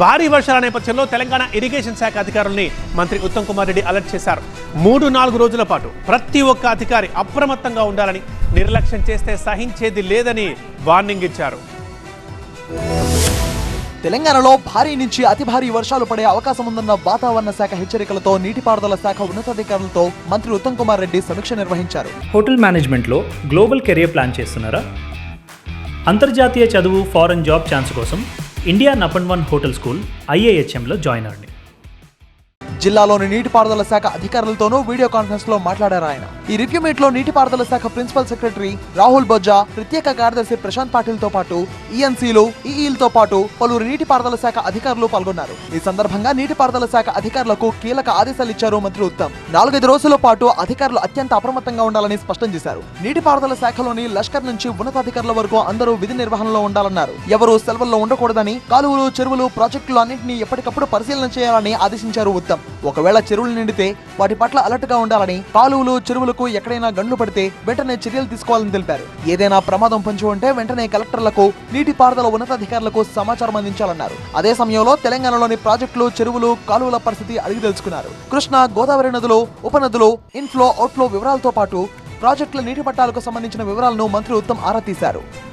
భారీ వర్షాల నేపథ్యంలో తెలంగాణ ఇరిగేషన్ శాఖ అధికారుల్ని మంత్రి ఉత్తమ్ కుమార్ రెడ్డి అలర్ట్ చేశారు. మూడు నాలుగు రోజుల పాటు ప్రతి ఒక్క అధికారి అప్రమత్తంగా ఉండాలని నిర్లక్ష్యం చేస్తే సహించేది లేదని వార్నింగ్ ఇచ్చారు. తెలంగాణలో భారీ నుంచి అతి భారీ వర్షాలు పడే అవకాశం ఉందన్న వాతావరణ శాఖ హెచ్చరికలతో నీటిపారుదల శాఖ ఉన్నతాధికారులతో మంత్రి ఉత్తమ్ కుమార్ రెడ్డి సమీక్ష నిర్వహించారు. హోటల్ మేనేజ్మెంట్లో గ్లోబల్ కెరియర్ ప్లాన్ చేస్తున్నారా? అంతర్జాతీయ చదువు ఫారెన్ జాబ్ ఛాన్స్ కోసం India number one hotel school ఐఏహెచ్ఎంలో join అవ్వండి. జిల్లాలోని నీటిపారుదల శాఖ అధికారులతోనూ వీడియో కాన్ఫరెన్స్లో మాట్లాడారు ఆయన. ఈ రివ్యూ మీట్లో నీటిపారుదల శాఖ ప్రిన్సిపల్ సెక్రటరీ రాహుల్ బొజ్జా ప్రత్యేక కార్యదర్శి ప్రశాంత్ పాటిల్తో పాటు ఈఎన్సీలు ఈఈలతో పాటు పలువురు నీటిపారుదల శాఖ అధికారులు పాల్గొన్నారు. ఈ సందర్భంగా నీటిపారుదల శాఖ అధికారులకు కీలక ఆదేశాలు ఇచ్చారు మంత్రి ఉత్తమ్. నాలుగైదు రోజుల పాటు అధికారులు అత్యంత అప్రమత్తంగా ఉండాలని స్పష్టం చేశారు. నీటిపారుదల శాఖలోని లష్కర్ నుంచి ఉన్నతాధికారుల వరకు అందరూ విధి నిర్వహణలో ఉండాలన్నారు. ఎవరూ సెలవుల్లో ఉండకూడదని కాలువలు చెరువులు ప్రాజెక్టులు అన్నింటినీ ఎప్పటికప్పుడు పరిశీలన చేయాలని ఆదేశించారు ఉత్తమ్. ఒకవేళ చెరువులు నిండితే వాటి పట్ల అలర్ట్గా ఉండాలని కాలువలు చెరువులకు ఎక్కడైనా గండ్లు పడితే వెంటనే చర్యలు తీసుకోవాలని తెలిపారు. ఏదైనా ప్రమాదం పొంచి ఉంటే వెంటనే కలెక్టర్లకు నీటిపారుదల ఉన్నతాధికారులకు సమాచారం అందించాలన్నారు. అదే సమయంలో తెలంగాణలోని ప్రాజెక్టులు చెరువులు కాలువల పరిస్థితి అడిగి తెలుసుకున్నారు. కృష్ణ గోదావరి నదులు ఉపనదులు ఇన్ఫ్లో అవుట్ఫ్లో వివరాలతో పాటు ప్రాజెక్టుల నీటి పట్టాలకు సంబంధించిన వివరాలను మంత్రి ఉత్తమ్ ఆరా తీశారు.